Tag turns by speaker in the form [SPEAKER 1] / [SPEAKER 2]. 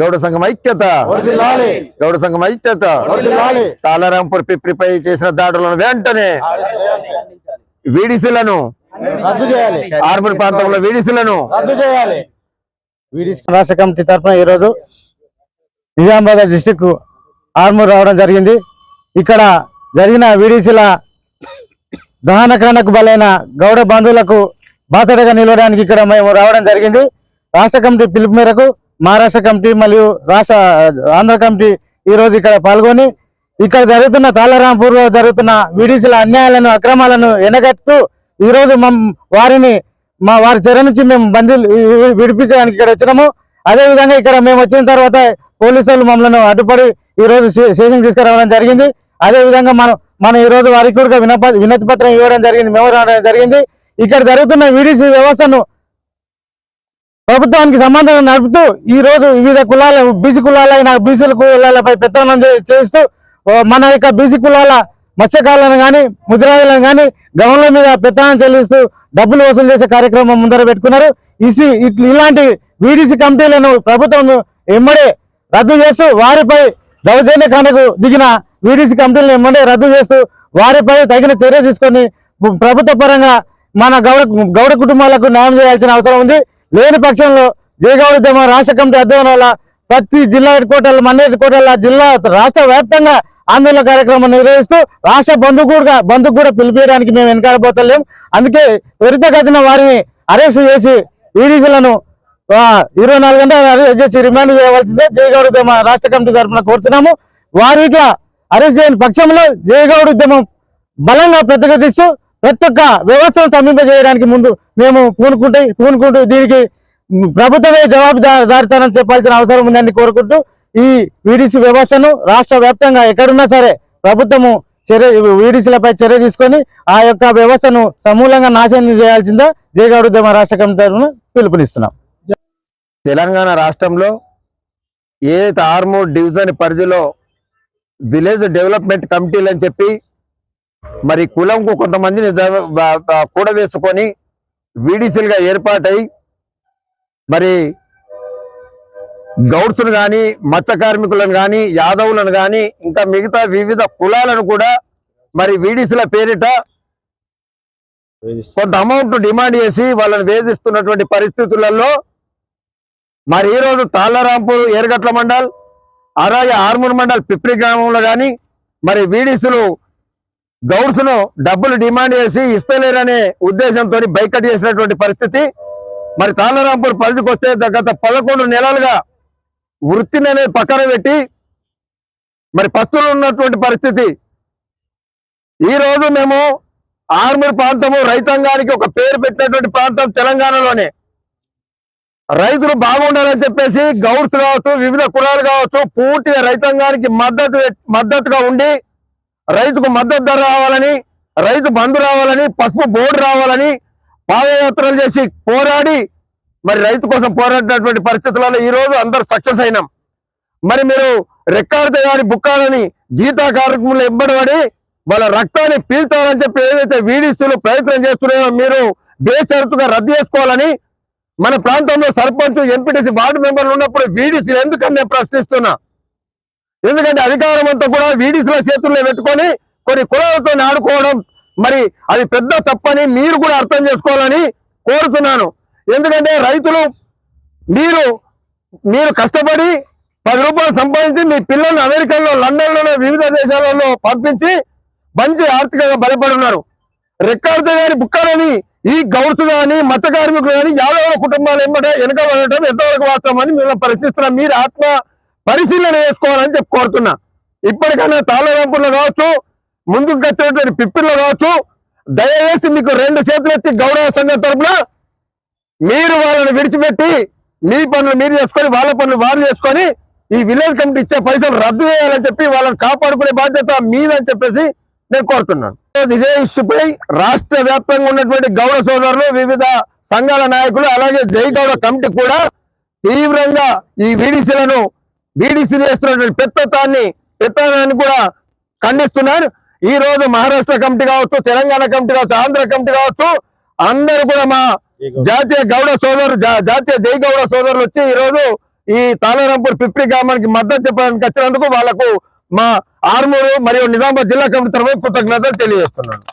[SPEAKER 1] గౌడ సంఘం ఐక్యత. గౌడ సంఘం ఐక్యత. తాళరాంపూర్ పిప్రిపై చేసిన దాడులను వెంటనే వీడిసిలను ఆర్మూర్ ప్రాంతంలో వీడిసిలను
[SPEAKER 2] రాష్ట్ర కమిటీ తరఫున ఈరోజు నిజామాబాద్ డిస్టిక్ ఆర్మూర్ రావడం జరిగింది. ఇక్కడ జరిగిన వీడీసీల దహనకాండకు బలైన గౌడ బంధువులకు బాసటగా నిలవడానికి ఇక్కడ మేము రావడం జరిగింది. రాష్ట్ర కమిటీ పిలుపు మేరకు మహారాష్ట్ర కమిటీ మరియు రాష్ట్ర ఆంధ్ర కమిటీ ఈ రోజు ఇక్కడ పాల్గొని ఇక్కడ జరుగుతున్న తాళరాంపూర్లో జరుగుతున్న వీడీసీల అన్యాయాలను అక్రమాలను ఎండగట్టుతూ ఈరోజు మమ్ వారిని మా వారి చెర నుంచి మేము బందీ విడిపించడానికి ఇక్కడ వచ్చినాము. అదేవిధంగా ఇక్కడ మేము వచ్చిన తర్వాత పోలీసులు మమ్మల్ని అడ్డుపడి ఈ రోజు స్టేషన్ తీసుకురావడం జరిగింది. అదేవిధంగా మనం మనం ఈరోజు వారికి కూడా వినప వినతి పత్రం ఇవ్వడం జరిగింది మేము రావడం జరిగింది. ఇక్కడ జరుగుతున్న వీడీసీ వ్యవస్థను ప్రభుత్వానికి సంబంధం నడుపుతూ ఈ రోజు వివిధ కులాల బీసీ కులాలైన బీసీల కులాలపై పెత్తనం చేస్తూ మన యొక్క బీసీ కులాల మత్స్యకారులను కానీ ముద్రాజులను కానీ గవర్నల మీద పెత్తనం చెల్లిస్తూ డబ్బులు వసూలు చేసే కార్యక్రమం ముందర పెట్టుకున్నారు. ఈసీ ఇలాంటి వీడీసీ కమిటీలను ప్రభుత్వం ఎమ్మడే రద్దు చేస్తూ వారిపై దౌర్జన్య కాండకు దిగిన వీడీసీ కమిటీలను ఎమ్మడే రద్దు చేస్తూ వారిపై తగిన చర్య తీసుకొని ప్రభుత్వ పరంగా మన గౌడ గౌడ కుటుంబాలకు న్యాయం చేయాల్సిన అవసరం ఉంది. లేని పక్షంలో జయగౌడ ఉద్యమ రాష్ట్ర కమిటీ ఆధ్వర్యం వల్ల ప్రతి జిల్లా హెడ్ క్వార్టర్లు మన హెడ్ క్వార్టర్ల జిల్లా రాష్ట్ర వ్యాప్తంగా ఆందోళన కార్యక్రమం నిర్వహిస్తూ రాష్ట్ర బంధు కూడా బంధుకు కూడా పిలిపించడానికి మేము వెనకాడబోతలేం అందుకే త్వరితగతిన వారిని అరెస్ట్ చేసి ఈడీసీలను ఇరవై నాలుగు గంటలు అరెస్ట్ చేసి రిమాండ్ చేయవలసిందే జయగౌడ ఉద్యమ రాష్ట్ర కమిటీ తరఫున కోరుతున్నాము. వారి ఇట్లా అరెస్ట్ చేయని పక్షంలో జయగౌడ ఉద్యమం బలంగా ప్రతిఘటిస్తూ ప్రతి ఒక్క వ్యవస్థను సమీపజేయడానికి ముందు మేము పూనుకుంటే పూనుకుంటూ దీనికి ప్రభుత్వమే జవాబుదారితనం చెప్పాల్సిన అవసరం ఉందని కోరుకుంటూ ఈ వీడిసి వ్యవస్థను రాష్ట్ర వ్యాప్తంగా ఎక్కడున్నా సరే ప్రభుత్వము చర్య వీడిసీలపై చర్య తీసుకొని ఆ యొక్క వ్యవస్థను సమూలంగా నాశనం చేయాల్సిందే జయగౌడుద్యమ రాష్ట్ర కమిటీ తరఫున పిలుపునిస్తున్నాం.
[SPEAKER 1] తెలంగాణ రాష్ట్రంలో ఏ ఆర్మూర్ డివిజన్ పరిధిలో విలేజ్ డెవలప్మెంట్ కమిటీలు అని చెప్పి మరి కులంకు కొంతమందిని కూడవేసుకొని వీడీసీలుగా ఏర్పాటై మరి గౌడ్స్ను కానీ మత్స్య కార్మికులను కానీ యాదవులను కానీ ఇంకా మిగతా వివిధ కులాలను కూడా మరి వీడీసీల పేరిట కొంత అమౌంట్ డిమాండ్ చేసి వాళ్ళని వేధిస్తున్నటువంటి పరిస్థితులలో మరి ఈ రోజు తాళ్ళరాంపూర్ ఏరగట్ల మండల్ అలాగే ఆర్మూర్ మండల్ పిప్రి గ్రామంలో కానీ మరి వీడిసులు గౌడ్స్ను డబ్బులు డిమాండ్ చేసి ఇస్తలేరనే ఉద్దేశంతో బైకట్ చేసినటువంటి పరిస్థితి. మరి తాళ్ళరాంపూర్ పరిధికి వస్తే గత పదకొండు నెలలుగా వృత్తిని అనేది పక్కన పెట్టి మరి పస్తులు ఉన్నటువంటి పరిస్థితి. ఈ రోజు మేము ఆర్మూర్ ప్రాంతము రైతాంగానికి ఒక పేరు పెట్టినటువంటి ప్రాంతం తెలంగాణలోనే. రైతులు బాగుండాలని చెప్పేసి గౌడ్స్ కావచ్చు వివిధ కులాలు కావచ్చు పూర్తిగా రైతాంగానికి మద్దతు మద్దతుగా ఉండి రైతుకు మద్దతు ధర రావాలని రైతు బంధు రావాలని పసుపు బోర్డు రావాలని పాదయాత్రలు చేసి పోరాడి మరి రైతు కోసం పోరాడినటువంటి పరిస్థితులలో ఈ రోజు అందరు సక్సెస్ అయినాం. మరి మీరు రెక్కాడితే గాని బుక్కాలని గీతా కార్యక్రమంలో ఇవ్వబడి వాళ్ళ రక్తాన్ని పీల్చాలని చెప్పి ఏదైతే వీడిస్తులు ప్రయత్నం చేస్తున్నారో మీరు బేషరతుగా రద్దు చేసుకోవాలని మన ప్రాంతంలో సర్పంచ్ ఎంపీటీసీ వార్డు మెంబర్లు ఉన్నప్పుడు వీడిసీలు ఎందుకని నేను ప్రశ్నిస్తున్నా? ఎందుకంటే అధికారం అంతా కూడా వీడిసుల చేతుల్లో పెట్టుకొని కొన్ని కులాలతో ఆడుకోవడం మరి అది పెద్ద తప్పని మీరు కూడా అర్థం చేసుకోవాలని కోరుతున్నాను. ఎందుకంటే రైతులు మీరు మీరు కష్టపడి పది రూపాయలు సంపాదించి మీ పిల్లల్ని అమెరికాలో లండన్లోనే వివిధ దేశాలలో పంపించి మంచి ఆర్థికంగా బలపడున్నారు రికార్డు గాని బుక్కలని ఈ గౌడ్స్ కానీ మత కార్మికులు కానీ యాదవ కుటుంబాలు ఏమంటే వెనక పడటం ఎంతవరకు వాస్తవమని మిమ్మల్ని ప్రశ్నిస్తున్నాం. మీరు ఆత్మ పరిశీలన చేసుకోవాలని చెప్పి కోరుతున్నా. ఇప్పటికైనా తాళరాంపూర్లో కావచ్చు ముందుకు వచ్చినటువంటి పిప్పిల్లో కావచ్చు దయచేసి మీకు రెండు చేతులు ఎత్తి గౌరవ సంఘం తరపున మీరు వాళ్ళని విడిచిపెట్టి మీ పనులు మీరు చేసుకొని వాళ్ళ పనులు వాళ్ళు చేసుకొని ఈ విలేజ్ కమిటీ ఇచ్చే పైసలు రద్దు చేయాలని చెప్పి వాళ్ళని కాపాడుకునే బాధ్యత మీదని చెప్పేసి నేను కోరుతున్నాను. ఇదే ఇష్యూపై రాష్ట్ర వ్యాప్తంగా ఉన్నటువంటి గౌడ సోదరులు వివిధ సంఘాల నాయకులు అలాగే జై గౌడ కమిటీ కూడా తీవ్రంగా ఈ వీడిసీలను వీడీసీలు వేస్తున్నటువంటి పెత్తతాన్ని పెత్తనాన్ని కూడా ఖండిస్తున్నారు ఈ రోజు మహారాష్ట్ర కమిటీ కావచ్చు తెలంగాణ కమిటీ కావచ్చు ఆంధ్ర కమిటీ కావచ్చు అందరూ కూడా మా జాతీయ గౌడ సోదరు జాతీయ జై గౌడ సోదరులు వచ్చి ఈ రోజు ఈ తాళారాంపూర్ పిప్రి గ్రామానికి మద్దతు చెప్పడానికి వచ్చినందుకు వాళ్ళకు మా ఆర్మూరు మరియు నిజామాబాద్ జిల్లా కమిటీ తరఫున కృతజ్ఞతలు తెలియజేస్తున్నాను.